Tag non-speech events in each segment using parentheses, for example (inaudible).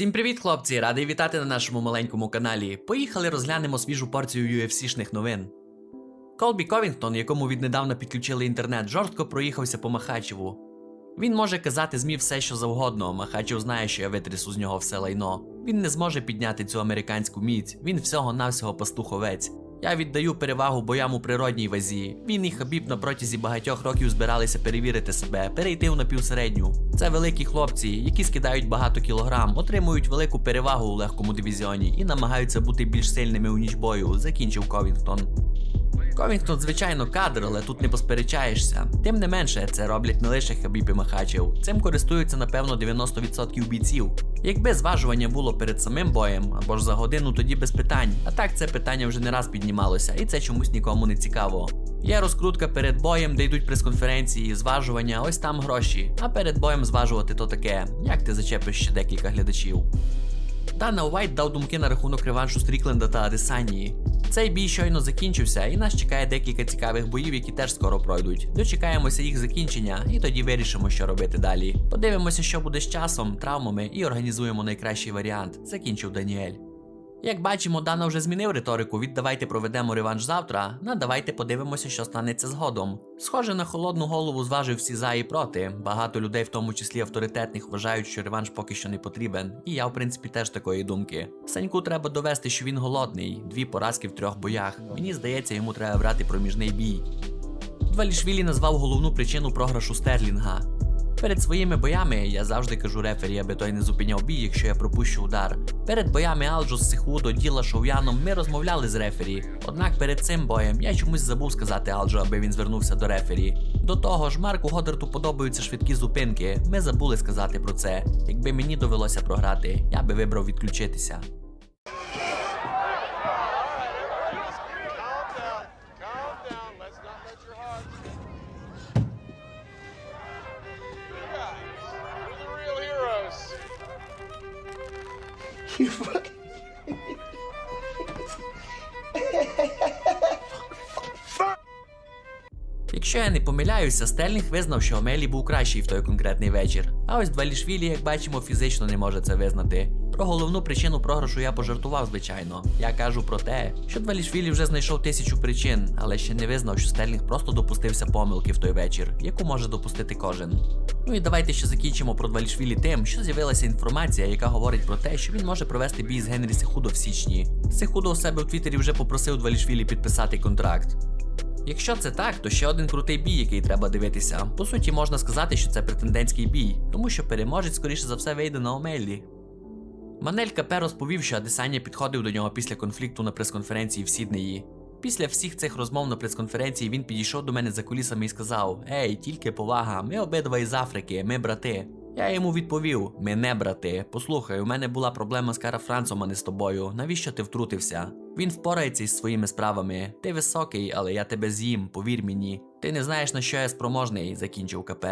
Всім привіт, хлопці! Радий вітати на нашому маленькому каналі. Поїхали розглянемо свіжу порцію UFC-шних новин. Колбі Ковінгтон, якому віднедавна підключили інтернет, жорстко проїхався по Махачеву. Він може казати ЗМІ все, що завгодно. Махачев знає, що я витрясу з нього все лайно. Він не зможе підняти цю американську міць, він всього-навсього пастуховець. Я віддаю перевагу боям у природній вазі. Він і Хабіб на протязі багатьох років збиралися перевірити себе, перейти в напівсередню. Це великі хлопці, які скидають багато кілограм, отримують велику перевагу у легкому дивізіоні і намагаються бути більш сильними у ніч бою, закінчив Ковінгтон. Ковінгтон, звичайно, кадр, але тут не посперечаєшся. Тим не менше, це роблять не лише Хабіб і Махачев. Цим користуються напевно 90% бійців. Якби зважування було перед самим боєм або ж за годину, тоді без питань. А так це питання вже не раз піднімалося, і це чомусь нікому не цікаво. Є розкрутка перед боєм, де йдуть прес-конференції, зважування, ось там гроші. А перед боєм зважувати то таке. Як ти зачепиш ще декілька глядачів? Дана Уайт дав думки на рахунок реваншу Стрікленда та Адесанії. Цей бій щойно закінчився, і нас чекає декілька цікавих боїв, які теж скоро пройдуть. Дочекаємося їх закінчення, і тоді вирішимо, що робити далі. Подивимося, що буде з часом, травмами, і організуємо найкращий варіант, закінчив Даніель. Як бачимо, Дана вже змінив риторику від давайте проведемо реванш завтра, на давайте подивимося, що станеться згодом. Схоже на холодну голову зважив всі за і проти. Багато людей, в тому числі авторитетних, вважають, що реванш поки що не потрібен. І я, в принципі, теж такої думки. Саньку треба довести, що він голодний, дві поразки в трьох боях. Мені здається, йому треба брати проміжний бій. Двалішвілі назвав головну причину програшу Стерлінга. Перед своїми боями я завжди кажу рефері, аби той не зупиняв бій, якщо я пропущу удар. Перед боями Алджо з Сихудо, Діла Шов'яном ми розмовляли з рефері. Однак перед цим боєм я чомусь забув сказати Алджо, аби він звернувся до рефері. До того ж, Марку Годерту подобаються швидкі зупинки. Ми забули сказати про це. Якби мені довелося програти, я би вибрав відключитися. You (laughs) fucking. Якщо я не помиляюся, Стерлінг визнав, що Омелі був кращий в той конкретний вечір. А ось Двалішвілі, як бачимо, фізично не може це визнати. Про головну причину програшу я пожартував, звичайно. Я кажу про те, що Двалішвілі вже знайшов тисячу причин, але ще не визнав, що Стерлінг просто допустився помилки в той вечір, яку може допустити кожен. Ну і давайте ще закінчимо про Двалішвілі тим, що з'явилася інформація, яка говорить про те, що він може провести бій з Генрі Сехудо в січні. Сехудо у себе у Твіттері вже попросив Двалішвілі підписати контракт. Якщо це так, то ще один крутий бій, який треба дивитися. По суті, можна сказати, що це претендентський бій, тому що переможець, скоріше за все, вийде на Омеллі. Манель КП розповів, що Адесання підходив до нього після конфлікту на прес-конференції в Сіднеї. Після всіх цих розмов на прес-конференції він підійшов до мене за кулісами і сказав: Ей, тільки повага, ми обидва із Африки, ми брати. Я йому відповів: ми не брати. Послухай, у мене була проблема з Кара Францом, а не з тобою. Навіщо ти втрутився? Він впорається із своїми справами. Ти високий, але я тебе з'їм, повір мені. Ти не знаєш на що я спроможний, закінчив КП.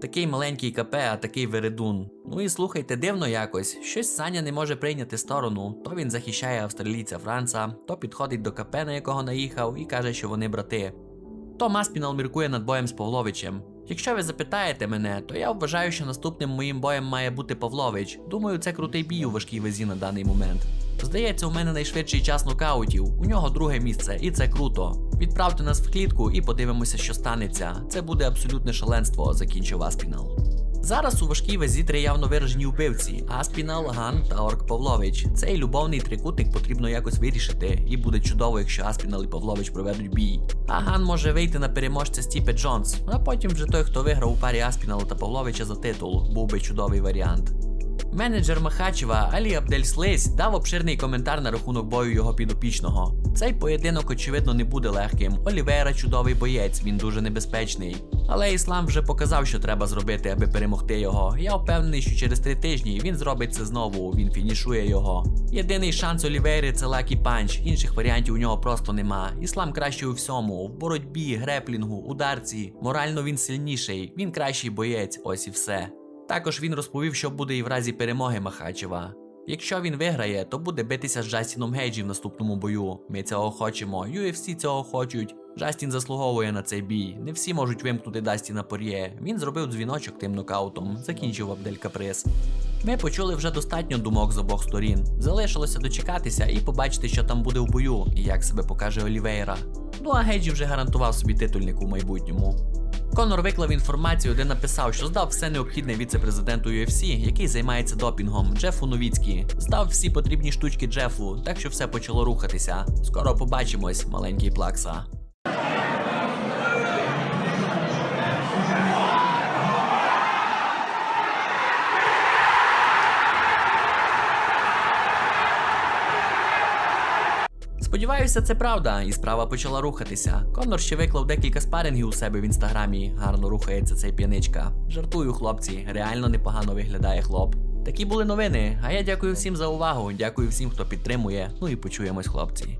Такий маленький КП, а такий вередун. Ну і слухайте, дивно якось. Щось Саня не може прийняти сторону. То він захищає австралійця Франца, то підходить до КП, на якого наїхав, і каже, що вони брати. То Маспінал міркує над боєм з Павловичем. Якщо ви запитаєте мене, то я вважаю, що наступним моїм боєм має бути Павлович. Думаю, це крутий бій у важкій вазі на даний момент. Здається, у мене найшвидший час нокаутів. У нього друге місце, і це круто. Відправте нас в клітку і подивимося, що станеться. Це буде абсолютне шаленство, закінчив Аспінал. Зараз у важкій вазі три явно виражені вбивці: Аспінал, Ган та Орк Павлович. Цей любовний трикутник потрібно якось вирішити, і буде чудово, якщо Аспінал і Павлович проведуть бій. А Ган може вийти на переможця Стіпе Джонс, а потім вже той, хто виграв у парі Аспінала та Павловича за титул, був би чудовий варіант. Менеджер Махачева Алі Абдельслейс дав обширний коментар на рахунок бою його підопічного. Цей поєдинок, очевидно, не буде легким. Олівера чудовий боєць, він дуже небезпечний. Але іслам вже показав, що треба зробити, аби перемогти його. Я впевнений, що через три тижні він зробить це знову, він фінішує його. Єдиний шанс Олівейри це лакі панч, інших варіантів у нього просто нема. Іслам кращий у всьому: в боротьбі, греплінгу, ударці. Морально він сильніший, він кращий боєць, ось і все. Також він розповів, що буде і в разі перемоги Махачева. Якщо він виграє, то буде битися з Джастіном Гейджі в наступному бою. Ми цього хочемо, UFC цього хочуть. Джастін заслуговує на цей бій. Не всі можуть вимкнути Дастіна Пор'є. Він зробив дзвіночок тим нокаутом, закінчив Абдель Капрес. Ми почули вже достатньо думок з обох сторін. Залишилося дочекатися і побачити, що там буде в бою, і як себе покаже Олівейра. Ну а Гейджі вже гарантував собі титульник у майбутньому. Конор виклав інформацію, де написав, що здав все необхідне віце-президенту UFC, який займається допінгом, Джефу Новіцькі. Здав всі потрібні штучки Джефу, так що все почало рухатися. Скоро побачимось, маленький плакса. Сподіваюся, це правда, і справа почала рухатися. Конор ще виклав декілька спарингів у себе в інстаграмі. Гарно рухається цей п'яничка. Жартую, хлопці, реально непогано виглядає хлоп. Такі були новини. А я дякую всім за увагу. Дякую всім, хто підтримує. Ну і почуємось, хлопці.